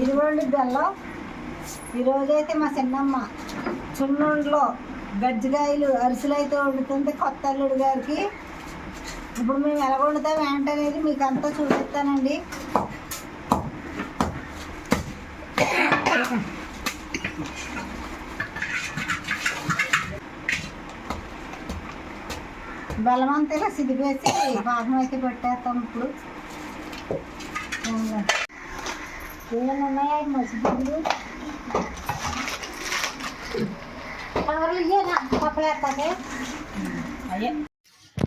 ఇదిగోండి బెల్లం ఈరోజు అయితే మా చిన్నమ్మ చున్నుండ్లో గజ్జికాయలు అరిసెలు అయితే వండుతుంది కొత్త అల్లుడు గారికి. ఇప్పుడు మేము ఎలా వండుతాం ఏంటనేది మీకు అంతా చూపిస్తానండి. బెల్లం ఇలా సిదిపేసి పాకం అయితే పెట్టేస్తాం ఇప్పుడు. ఏమైనా ఉన్నాయా మసిగుడ్లు కవర్లు ఇయ్యేనా పప్పలేస్తాకే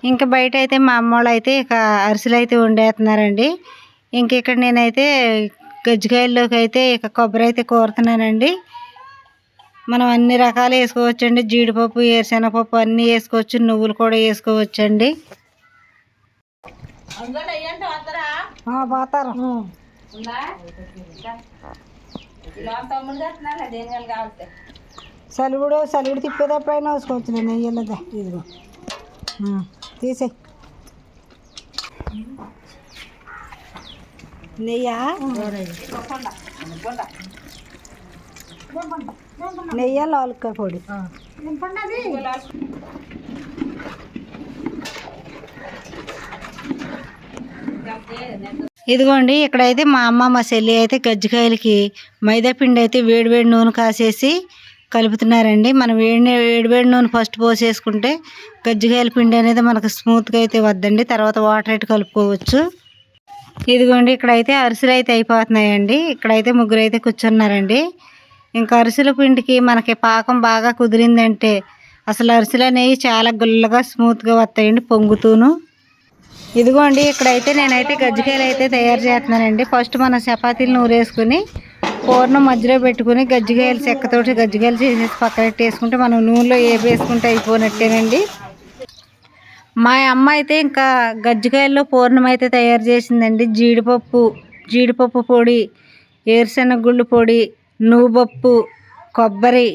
ఇంకా బయట అయితే మా అమ్మ వాళ్ళు అయితే ఇక అరిసెలు అయితే వండేస్తున్నారండి ఇంక ఇక్కడ నేనైతే గజ్జికాయల్లోకి అయితే ఇక కొబ్బరి అయితే కోరుతున్నానండి. మనం అన్ని రకాలు వేసుకోవచ్చండి. జీడిపప్పు వేరుశనగపప్పు అన్నీ వేసుకోవచ్చు. నువ్వులు కూడా వేసుకోవచ్చండి. పోతారు సలుగుడు సలుగుడు తిప్పేటప్పుడైనా వేసుకోవచ్చు నేను నెయ్యలేదా ఇదిగో. తీసే నెయ్యా? నెయ్య లాలుక్క పొడి? ఇదిగోండి ఇక్కడైతే మా అమ్మ మా చెల్లి అయితే గజ్జికాయలకి మైదాపిండి అయితే వేడివేడి నూనె కాసేసి కలుపుతున్నారండి. మనం వేడి వేడివేడి నూనె ఫస్ట్ పోసేసుకుంటే గజ్జికాయల పిండి అనేది మనకు స్మూత్గా అయితే వద్దండి. తర్వాత వాటర్ అయితే కలుపుకోవచ్చు. ఇదిగోండి ఇక్కడైతే అరిసెలు అయితే అయిపోతున్నాయండి. ఇక్కడైతే ముగ్గురు అయితే కూర్చున్నారండి. ఇంకా అరిసెల పిండికి మనకి పాకం బాగా కుదిరిందంటే అసలు అరిసెలు అనేవి చాలా గుల్లగా స్మూత్గా వస్తాయండి పొంగుతూను. ఇదిగోండి ఇక్కడైతే నేనైతే గజ్జికాయలు అయితే తయారు చేస్తున్నానండి. ఫస్ట్ మన చపాతీలు నూరేసుకుని పూర్ణం మధ్యలో పెట్టుకుని గజ్జికాయలు చెక్కతోటి గజ్జికాయలు చేసేసి పక్కన పెట్టేసుకుంటే మనం నూనెలో ఏ వేసుకుంటే అయిపోయినట్టేనండి మా అమ్మ అయితే ఇంకా గజ్జికాయల్లో పూర్ణం అయితే తయారు చేసిందండి. జీడిపప్పు జీడిపప్పు పొడి ఏరుశనగ గుళ్ళు పొడి నువ్వుపప్పు కొబ్బరి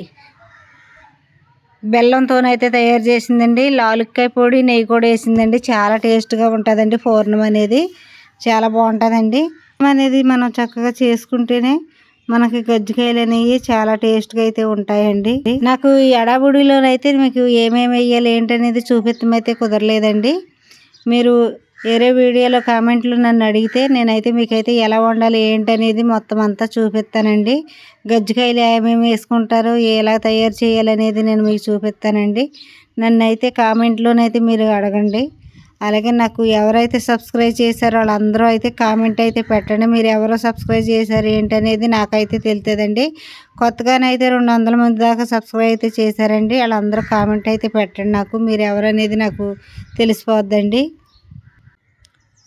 బెల్లంతోనైతే తయారు చేసిందండి. లాలుక్కాయ పొడి నెయ్యి కూడా వేసిందండి. చాలా టేస్ట్గా ఉంటుందండి పూర్ణం అనేది. చాలా బాగుంటుందండి. అనేది మనం చక్కగా చేసుకుంటేనే మనకి గజ్జికాయలు అనేవి చాలా టేస్ట్గా అయితే ఉంటాయండి. నాకు ఈ ఎడాబుడిలోనైతే మీకు ఏమేమి వేయాలి ఏంటనేది చూపించమైతే కుదరలేదండి. మీరు వేరే వీడియోలో కామెంట్లు నన్ను అడిగితే నేనైతే మీకైతే ఎలా వండాలి ఏంటనేది మొత్తం అంతా చూపిస్తానండి. గజ్జికాయలు ఏమేమి వేసుకుంటారో ఎలా తయారు చేయాలనేది నేను మీకు చూపిస్తానండి. నన్ను అయితే కామెంట్లోనైతే మీరు అడగండి. అలాగే నాకు ఎవరైతే సబ్స్క్రైబ్ చేశారో వాళ్ళందరూ అయితే కామెంట్ అయితే పెట్టండి. మీరు ఎవరో సబ్స్క్రైబ్ చేశారు ఏంటనేది నాకైతే తెలుతుందండి. కొత్తగానైతే రెండు వందల మంది దాకా సబ్స్క్రైబ్ అయితే చేశారండి. వాళ్ళందరూ కామెంట్ అయితే పెట్టండి నాకు. మీరు ఎవరనేది నాకు తెలిసిపోద్దండి.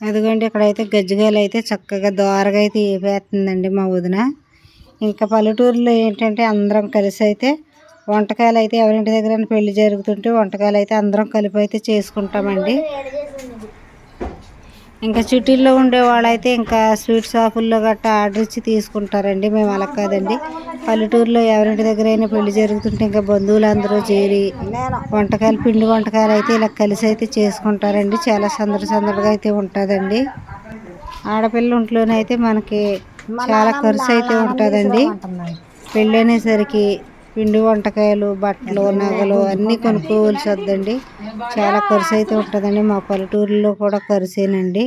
అదిగోండి ఇక్కడైతే గజ్జికాయలు అయితే చక్కగా దోరగా అయితే వేపేస్తుందండి మా వదిన. ఇంకా పల్లెటూరులో ఏంటంటే అందరం కలిసి అయితే వంటకాయలు అయితే ఎవరింటి దగ్గర పెళ్ళి జరుగుతుంటే వంటకాయలు అయితే అందరం కలిపి అయితే చేసుకుంటామండి. ఇంకా సిటీల్లో ఉండే వాళ్ళైతే ఇంకా స్వీట్ షాపుల్లో గట్టా ఆర్డర్ ఇచ్చి తీసుకుంటారండి. మేము అలా కాదండి. పల్లెటూరులో ఎవరింటి దగ్గర అయినా పెళ్ళి జరుగుతుంటే ఇంకా బంధువులు అందరూ చేరి వంటకాయలు పిండి వంటకాయలు అయితే ఇలా కలిసి అయితే చేసుకుంటారండి. చాలా సందడి సందడిగా అయితే ఉంటుందండి. ఆడపిల్ల ఒంట్లోనైతే మనకి చాలా ఖర్చు అయితే ఉంటుందండి. పెళ్ళి అనేసరికి పిండి వంటకాయలు బట్టలు నగలు అన్నీ కొనుక్కోవాల్సి వద్దండి చాలా ఖర్చు అయితే ఉంటుందండి. మా పల్లెటూరులో కూడా ఖర్చేనండి.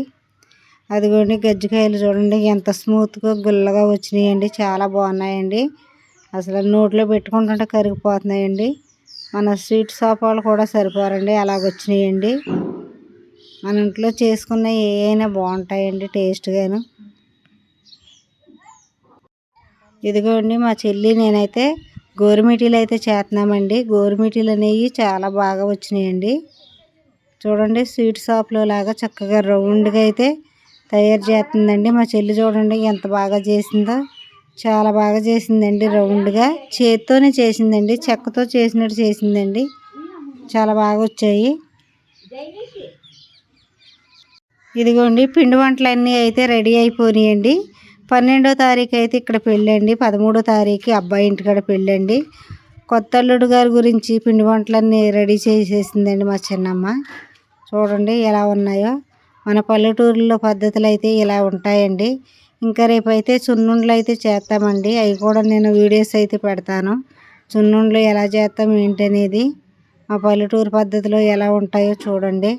అదిగోండి గజ్జికాయలు చూడండి. ఎంత స్మూత్గా గుల్లగా వచ్చినాయండి. చాలా బాగున్నాయండి. అసలు నోట్లో పెట్టుకుంటుంటే కరిగిపోతున్నాయండి. మన స్వీట్ షాప్ వాళ్ళు కూడా సరిపోరండి. అలాగ వచ్చినాయండి మన ఇంట్లో చేసుకున్న ఏ అయినా బాగుంటాయండి టేస్ట్గాను. ఇదిగోండి మా చెల్లి నేనైతే గోరుమిటీలు అయితే చేస్తున్నామండి. గోరుమిటీలు అనేవి చాలా బాగా వచ్చినాయండి. చూడండి స్వీట్ షాప్లో లాగా చక్కగా రౌండ్గా అయితే తయారు చేస్తుందండి. మా చెల్లి చూడండి ఎంత బాగా చేసిందో. చాలా బాగా చేసిందండి రౌండ్గా. చేత్తోనే చేసిందండి చెక్కతో చేసినట్టు చేసిందండి. చాలా బాగా వచ్చాయి. ఇదిగోండి పిండి వంటలన్నీ అయితే రెడీ అయిపోయినాయండి. పన్నెండో తారీఖు అయితే ఇక్కడ పెళ్ళండి. పదమూడో తారీఖు అబ్బాయి ఇంటికాడ పెళ్ళండి. కొత్త అల్లుడు గారి గురించి పిండి వంటలన్నీ రెడీ చేసేసిందండి మా చిన్నమ్మ. చూడండి ఎలా ఉన్నాయో. మన పల్లెటూరులో పద్ధతులు అయితే ఇలా ఉంటాయండి. ఇంకా రేపైతే సున్నుండలు అయితే చేస్తామండి. అవి కూడా నేను వీడియోస్ అయితే పెడతాను. సున్నుండలు ఎలా చేస్తాం ఏంటనేది మా పల్లెటూరు పద్ధతిలో ఎలా ఉంటాయో చూడండి.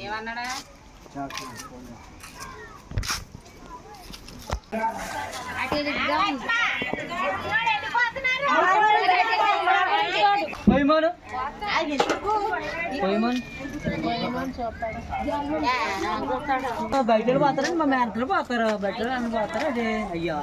ఏమన్నాడా? పోయిమోను? పోయిమోను? బయట పోతారు మా మేనతలు పోతారు బయట అన్న పోతారు అదే అయ్యా.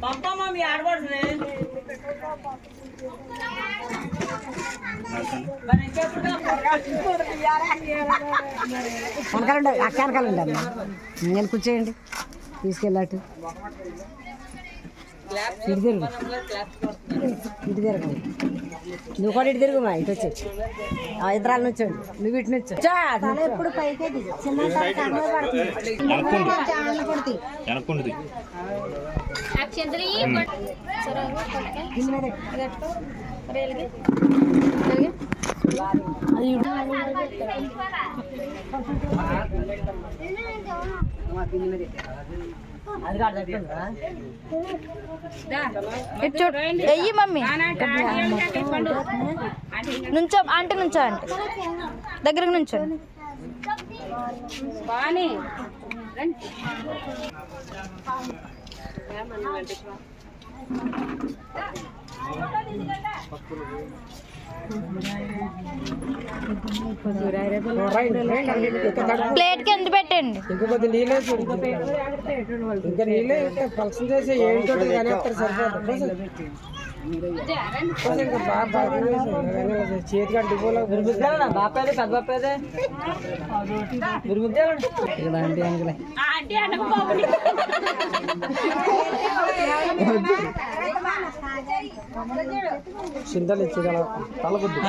చెప్తాను మీ ఆడబడుతుంది వెనకాలండి అక్క వెనకాలండి అమ్మ నేను కూర్చోయండి. తీసుకెళ్ళట్టు ఇటు తిరుగు ఇటు తిరగండి నువ్వు కూడా ఇటు తిరుగు మా ఇటు వచ్చి ఆ ఇద్దరాల నుంచోండి నువ్వు ఇటు నుంచి ఎప్పుడు పైకే అది. వెయ్యి మమ్మీ. నుంచో అంటే నుంచో అంటే దగ్గరకు నుంచో. ప్లేట్కి ఎంత పెట్టండి? ఇంకొక నీళ్ళే ఇంకా నీళ్ళే ఫంక్షన్ చేసి ఏంటో కానీ సరిపోతుంది చింతలు ఇచ్చేగల తలకొద్దు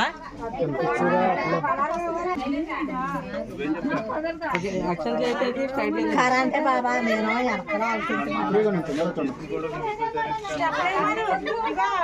అక్షరం చేసేది సైడ్ అంటే బాబా నేను ఎక్కడ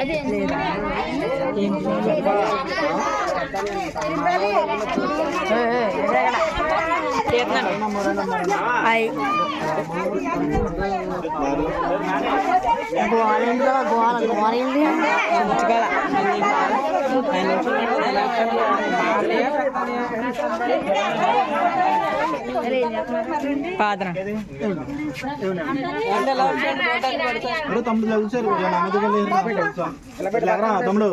అదే గోవాలంటే గోవాల గోవాలండి పాదన తమ్ముడు చదువుతారు తమ్ముడు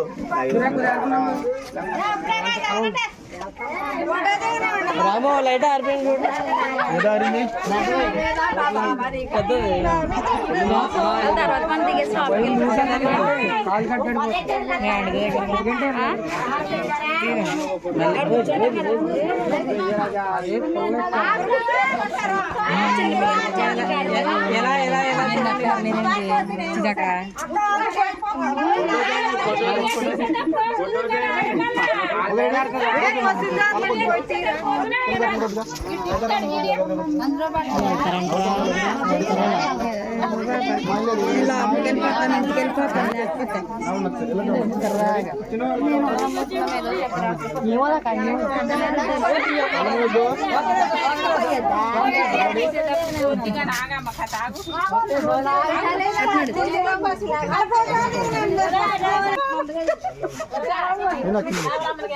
రామో లైట్ ఆరిపోయింది చూడు ఏదారింది పెద్దది కాలు కట్టాడు ఎలా ఎలా ఎలా ఆ నేను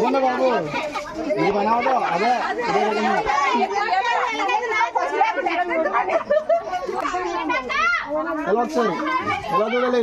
ఎలా బాబు ఇది అదే. ఎలా ఎలా చూడాలి?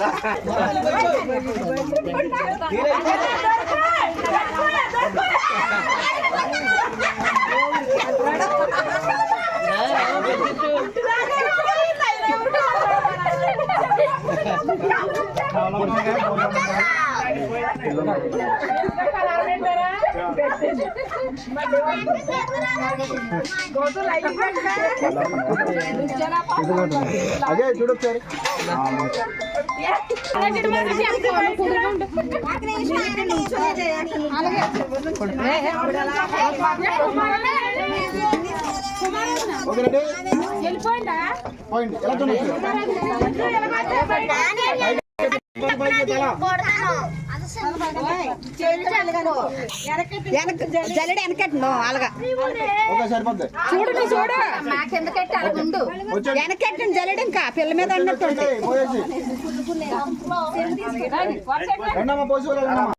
బట్ ఇటు చూడమ్మా మీరు రాకూడదు అదే చూడు ఒకసారి ఓకే రెడీ పాయింట్ ఎలా చూడండి జల్లెడ వెనకట్ను అలాగా. చూడు నువ్వు చూడు. వచ్చేయండి వెనకట్టిన జల్లెడ ఇంకా పిల్ల మీద అన్నట్టు